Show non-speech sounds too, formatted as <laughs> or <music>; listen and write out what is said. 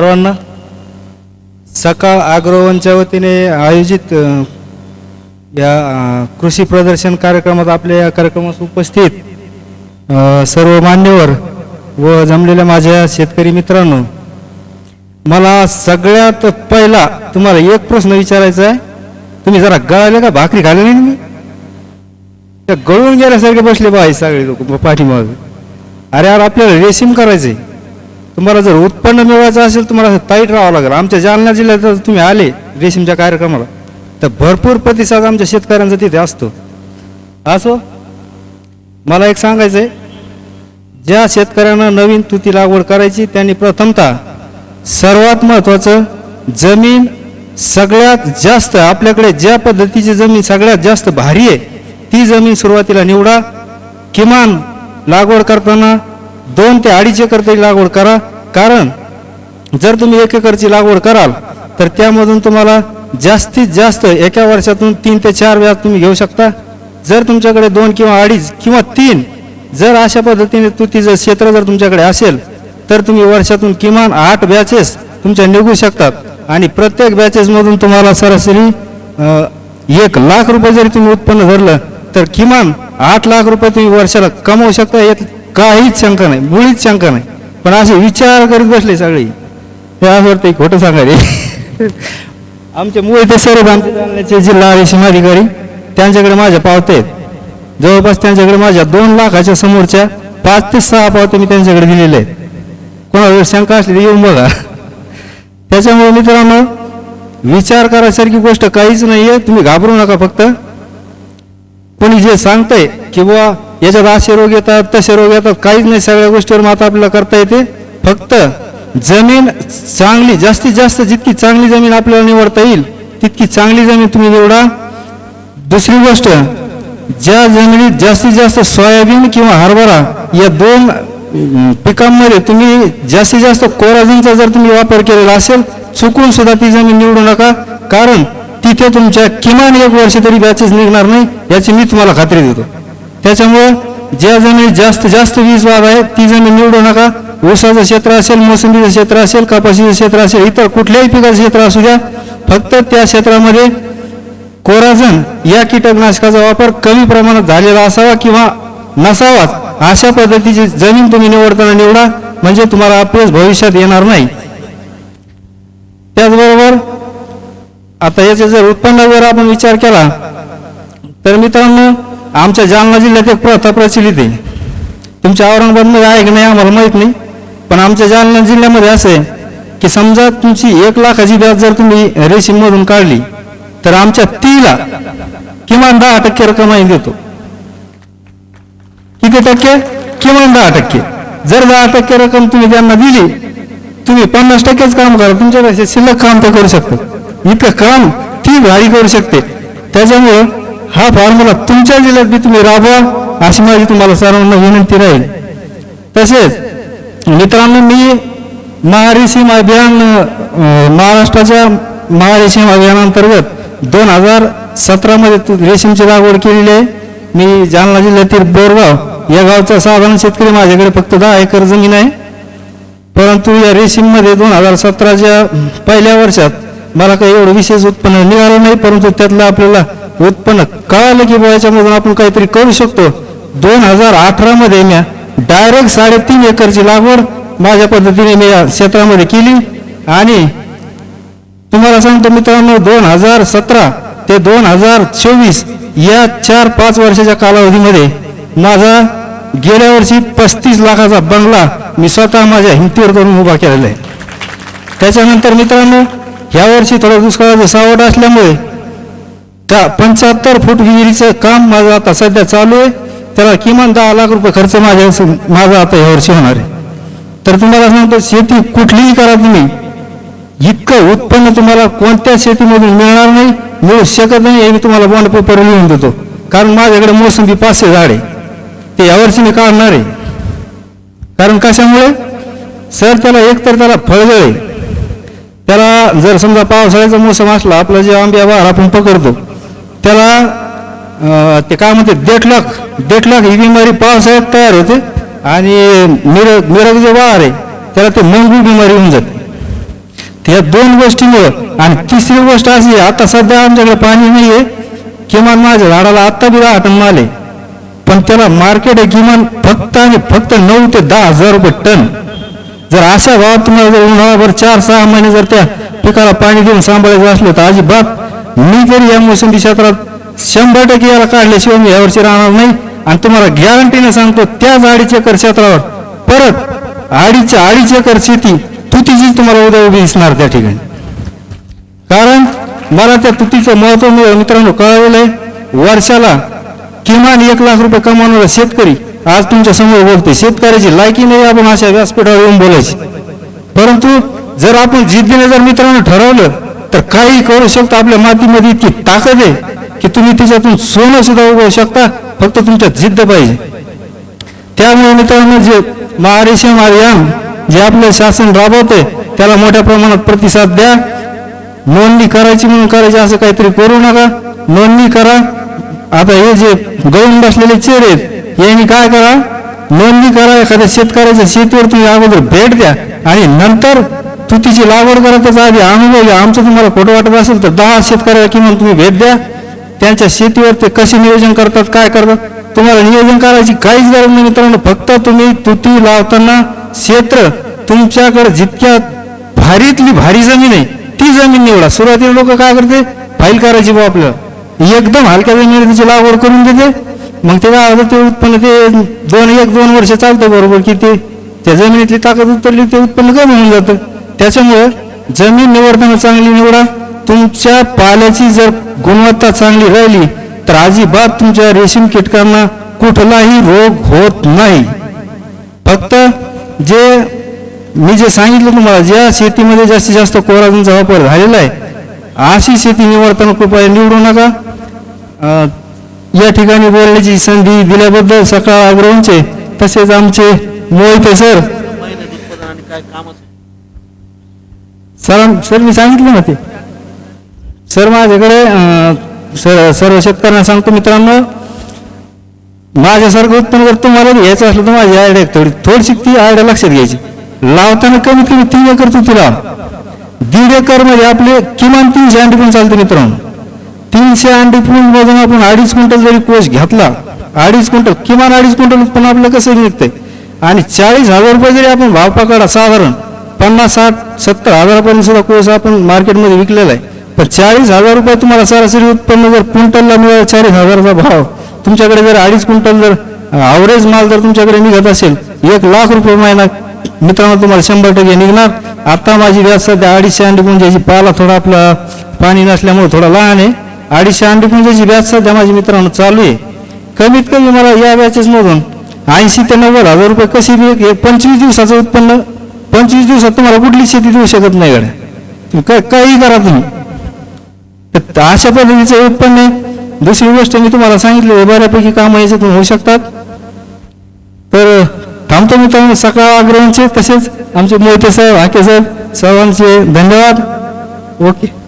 सर्वांना सकाळ आग्रोवनच्या वतीने आयोजित या कृषी प्रदर्शन कार्यक्रमात आपल्या या कार्यक्रमास उपस्थित सर्व मान्यवर व जमलेल्या माझ्या शेतकरी मित्रांनो मला सगळ्यात पहिला तुम्हाला एक प्रश्न विचारायचा आहे. तुम्ही जरा गळाले का? भाकरी खाल्ली नाही तुम्ही? त्या गळून गेल्यासारखे बसले बाई सगळे लोक पाठीमाग. अरे यार आपल्याला रेशीम करायचंय. तुम्हाला जर उत्पन्न मिळवायचं असेल तुम्हाला ताईट राहावं लागेल. आमच्या जालना जिल्ह्यात जर तुम्ही आले रेशीमच्या कार्यक्रमाला तर भरपूर प्रतिसाद आमच्या शेतकऱ्यांचा तिथे असतो. असो? मला एक सांगायचं आहे ज्या शेतकऱ्यांना नवीन तुती लागवड करायची त्यांनी प्रथमतः सर्वात महत्त्वाचं जमीन सगळ्यात जास्त आपल्याकडे ज्या पद्धतीची जमीन सगळ्यात जास्त भारी आहे ती जमीन सुरुवातीला निवडा. किमान लागवड करताना दोन ते अडीच एकर तरी लागवड करा. कारण जर तुम्ही एक एकरची लागवड कराल तर त्यामधून तुम्हाला जास्तीत जास्त एका वर्षातून तीन ते चार व्याज तुम्ही घेऊ शकता. जर तुमच्याकडे दोन किंवा अडीच किंवा तीन जर अशा पद्धतीने तुतीचं क्षेत्र जर तुमच्याकडे असेल तर तुम्ही वर्षातून किमान आठ बॅचेस तुमच्या निघू शकतात. आणि प्रत्येक बॅचेसमधून तुम्हाला सरासरी एक लाख रुपये जरी तुम्ही उत्पन्न धरलं तर किमान आठ लाख रुपये तुम्ही वर्षाला कमवू शकता. काहीच शंका नाही मुळीच शंका नाही. पण असे विचार करीत बसले सगळे. हे असं वाटतं खोटं सांगायचे <laughs> आमचे मूळ ते सर्व आमचे जिल्हा रेशीम अधिकारी त्यांच्याकडे माझ्या पावते आहेत. जवळपास त्यांच्याकडे माझ्या दोन लाखाच्या समोरच्या पाच ते सहा पावते मी त्यांच्याकडे दिलेले आहेत. कोणाला शंका असली तर येऊन बघा. त्याच्यामुळे मित्रांनो विचार करायसारखी गोष्ट काहीच नाही आहे तुम्ही घाबरू नका फक्त. कोणी जे सांगतंय की बुवा याच्यात असे रोग येतात तसे रोग येतात. काहीच नाही सगळ्या गोष्टीवर माता आपल्याला करता येते. फक्त जमीन चांगली जास्तीत जास्त जितकी चांगली जमीन आपल्याला निवडता येईल तितकी चांगली जमीन तुम्ही निवडा. दुसरी गोष्ट ज्या जमिनीत जास्तीत जास्त सोयाबीन किंवा हरभरा या दोन पिकांमध्ये तुम्ही जास्तीत जास्त कोराझनचा जर तुम्ही वापर केलेला असेल चुकून सुद्धा ती जमीन निवडू नका. कारण तिथे तुमच्या किमान एक वर्ष तरी बॅचेस निघणार नाही याची मी तुम्हाला खात्री देतो. त्याच्यामुळं ज्या जमिनीत जास्त जास्त वीज वाद आहे ती जमीन निवडू नका. ऊसाचं क्षेत्र असेल मोसंबीचं क्षेत्र असेल कपाशीचं क्षेत्र असेल इतर कुठल्याही पिकाचं क्षेत्र असू द्या फक्त त्या क्षेत्रामध्ये कोराझन या कीटकनाशकाचा वापर कमी प्रमाणात झालेला असावा किंवा नसावाच अशा पद्धतीची जमीन तुम्ही निवडताना निवडा म्हणजे तुम्हाला अपयश भविष्यात येणार नाही. त्याचबरोबर आता याचे जर उत्पन्नावर आपण विचार केला तर मित्रांनो आमच्या जालना जिल्ह्यात एक प्रथा प्रचलित आहे. तुमच्या औरंगाबादमध्ये आहे की नाही आम्हाला माहीत नाही पण आमच्या जालना जिल्ह्यामध्ये असं आहे की समजा तुमची एक लाखाची व्याज जर तुम्ही रेशीममधून काढली तर आमच्या तीला किमान दहा टक्के रक्कम आम्ही देतो. किती टक्के? किमान दहा टक्के. जर दहा टक्के रक्कम तुम्ही त्यांना दिली तुम्ही पन्नास टक्केच काम करा तुमच्यापेक्षा शिल्लक काम ते करू शकतो इतकं काम ती भारी करू शकते. त्याच्यामुळे हा फॉर्म्युला तुमच्या जिल्ह्यात बी तुम्ही राबवा अशी माझी तुम्हाला सर्वांना विनंती राहील. तसेच मित्रांनो मी महारेशीम अभियान महाराष्ट्राच्या महारेशीम अभियानांतर्गत दोन हजार सतरामध्ये तू रेशीमची लागवड केलेली आहे. मी जालना जिल्ह्यातील बोरगाव या गावचा साधारण शेतकरी माझ्याकडे फक्त दहा एकर जमीन आहे. परंतु या रेशीममध्ये दोन हजार सतराच्या पहिल्या वर्षात मला काही एवढं विशेष उत्पन्न निघालं नाही परंतु त्यातलं आपल्याला उत्पन्न कळालं की बुवा याच्यामधून आपण काहीतरी करू शकतो. दोन हजार अठरामध्ये मी डायरेक्ट साडेतीन एकरची लागवड माझ्या पद्धतीने मी या क्षेत्रामध्ये केली. आणि तुम्हाला सांगतो मित्रांनो दोन हजार सतरा ते दोन हजार चोवीस या चार पाच वर्षाच्या कालावधीमध्ये माझा गेल्या वर्षी पस्तीस लाखाचा बंगला मी स्वतः माझ्या हिमतीवर करून उभा केलेला आहे. त्याच्यानंतर मित्रांनो यावर्षी वर्षी थोडं दुष्काळाचं सावट असल्यामुळे त्या पंच्याहत्तर फूट विहिरीचं काम माझं आता सध्या चालू आहे. त्याला किमान दहा लाख रुपये खर्च माझ्या माझा आता या वर्षी होणार आहे. तर तुम्हाला सांगतो शेती कुठलीही करा तुम्ही. इतकं उत्पन्न तुम्हाला कोणत्या शेतीमधून मिळणार नाही मिळू शकत नाही हे मी तुम्हाला बॉन्ड पेपर लिहून देतो. कारण माझ्याकडे मोसंबी पाचशे झाड आहे. ते यावर्षी मी काढणार आहे. कारण कशामुळे? सर त्याला एकतर त्याला फळजळ आहे. त्याला जर समजा पावसाळ्याचा मोसम असला आपला जे आंब्या वार आपण पकडतो त्याला ते काय म्हणते देठलाख देठलाख ही बिमारी पावसाळ्यात तयार होते आणि मिरग मिरग जे वार आहे त्याला ते मंगू बिमारी होऊन जाते. त्या दोन गोष्टीमुळं आणि तिसरी गोष्ट अशी आहे, आता सध्या आमच्याकडे पाणी नाही आहे किमान माझ्या झाडाला आत्ता बी दहा टन माल आहे. पण त्याला मार्केट आहे किमान फक्त आणि फक्त नऊ ते दहा हजार रुपये टन. जर अशा भावात तुम्हाला जर उन्हाळ्याभर चार सहा महिने जर त्या पिकाला पाणी देऊन सांभाळायचं असलं तर अजिबात मी तरी या मोसंबी क्षेत्रात शंभर टक्के याला काढल्याशिवाय मी यावर्षी राहणार नाही. आणि तुम्हाला गॅरंटीने सांगतो त्याच अडीच एकर क्षेत्रावर परत अडीच अडीच एकर शेती तुतीचीच तुम्हाला उद्या उभी दिसणार त्या ठिकाणी. कारण मला त्या तुतीचं महत्त्व मी- मित्रांनो कळवलं वर्षाला किमान एक लाख रुपये कमावणारा शेतकरी आज तुमच्यासमोर बोलतोय शेतकऱ्याची लायकी नाही आपण अशा व्यासपीठावर येऊन बोलायची. परंतु जर आपण जिद्दीने जर मित्रांनो ठरवलं तर काही करू शकतो. आपल्या मातीमध्ये इतकी ताकद आहे की तुम्ही तिच्यातून सोनं सुद्धा उगवू शकता. फक्त तुमच्यात जिद्द पाहिजे. त्यामुळे मित्रांनो जे महारेशम अभियान जे आपलं शासन राबवते त्याला मोठ्या प्रमाणात प्रतिसाद द्या. नोंदणी करायची म्हणून करायची असं काहीतरी करू नका. नोंदणी करा. आता हे जे गळून बसलेले चेहरे आहेत यांनी काय करा? नोंदणी करा एखाद्या शेतकऱ्याच्या शेतीवर तुम्ही अगोदर भेट द्या आणि नंतर तुतीची लागवड करा त्याचा आधी अनुभव घ्या. आमचं तुम्हाला खोटं वाटत असेल तर दहा शेतकऱ्याला किमान तुम्ही भेट द्या. त्यांच्या शेतीवर ते कसे नियोजन करतात काय करतात? तुम्हाला नियोजन करायची काहीच गरज नाही मित्रांनो. फक्त तुम्ही तुती लावताना क्षेत्र तुमच्याकडे जितक्या भारीतली भारी जमीन आहे ती जमीन निवडा. सुरुवातीला लोक काय करते? फाईल करायची बा आपल्याला. एकदम हलक्या जमिनीची लागवड करून देते. मग ते काय होतं ते उत्पन्न ते दोन एक दोन वर्ष चालतं बरोबर की ते त्या जमिनीतली ताकद उतरली ते उत्पन्न कमी होऊन जातं. त्याच्यामुळे जमीन निवडताना चांगली निवडा. तुमच्या पाल्याची जर गुणवत्ता चांगली राहिली तर अजिबात तुमच्या रेशीम कीटकांना कुठलाही रोग होत नाही. फक्त जे मी जे सांगितलं तुम्हाला ज्या शेतीमध्ये जास्तीत जास्त कोराजनचा वापर झालेला आहे अशी शेती निवडताना कृपया निवडू नका. या ठिकाणी बोलण्याची संधी दिल्याबद्दल सकाळ अग्रवंचे तसेच आमचे मोहिते सर. सर सर मी सांगितलं ना ते? सर माझ्याकडे सर सर्व शेतकऱ्यांना सांगतो मित्रांनो माझ्यासारखं उत्पन्न जर तुम्हाला घ्यायचं असलं तर माझी आयडिया थोडी थोडीशी ती आयडिया लक्षात घ्यायची. लावताना कमीत कमी तीन एकर तू तुला. दीड एकरमध्ये आपले किमान तीनशे अंडी पण चालते मित्रांनो. तीनशे अंडी पण वजन आपण अडीच क्विंटल जरी कोष घेतला अडीच क्विंटल किमान अडीच क्विंटल उत्पन्न आपलं कसं निघतंय? आणि चाळीस हजार रुपये जरी आपण भाव पकडा साधारण पन्नास साठ सत्तर हजारापर्यंत सुद्धा कोर्स आपण मार्केटमध्ये विकलेला आहे. पण चाळीस हजार रुपये तुम्हाला सरासरी उत्पन्न जर क्विंटलला मिळालं चाळीस हजाराचा भाव तुमच्याकडे जर अडीच क्विंटल जर ॲव्हरेज माल जर तुमच्याकडे निघत असेल एक लाख रुपये महिना मित्रांनो तुम्हाला शंभर टक्के निघणार. आता माझी व्याज सध्या अडीचशे अंडी म्हणजे पाला थोडा आपला पाणी नसल्यामुळे थोडा लहान आहे. अडीचशे अंडी पुंजाची व्याज सध्या माझी मित्रांनो चालू आहे. कमीत कमी मला या बॅचेस ऐंशी ते नव्वद हजार रुपये कशी बी एक- पंचवीस दिवसाचं उत्पन्न पंचवीस दिवसात तुम्हाला कुठली शेती देऊ शकत नाही गड्या. काय काही करा तुम्ही. तर अशा पद्धतीचं उत्पन्न आहे. दुसरी गोष्ट मी तुम्हाला सांगितलं बऱ्यापैकी कामं याच्यातून होऊ शकतात. तर थांबतो मित्रांनो सकाळ आग्रहांचे तसेच आमचे मोहिते साहेब हाके साहेब सर्वांचे धन्यवाद. ओके.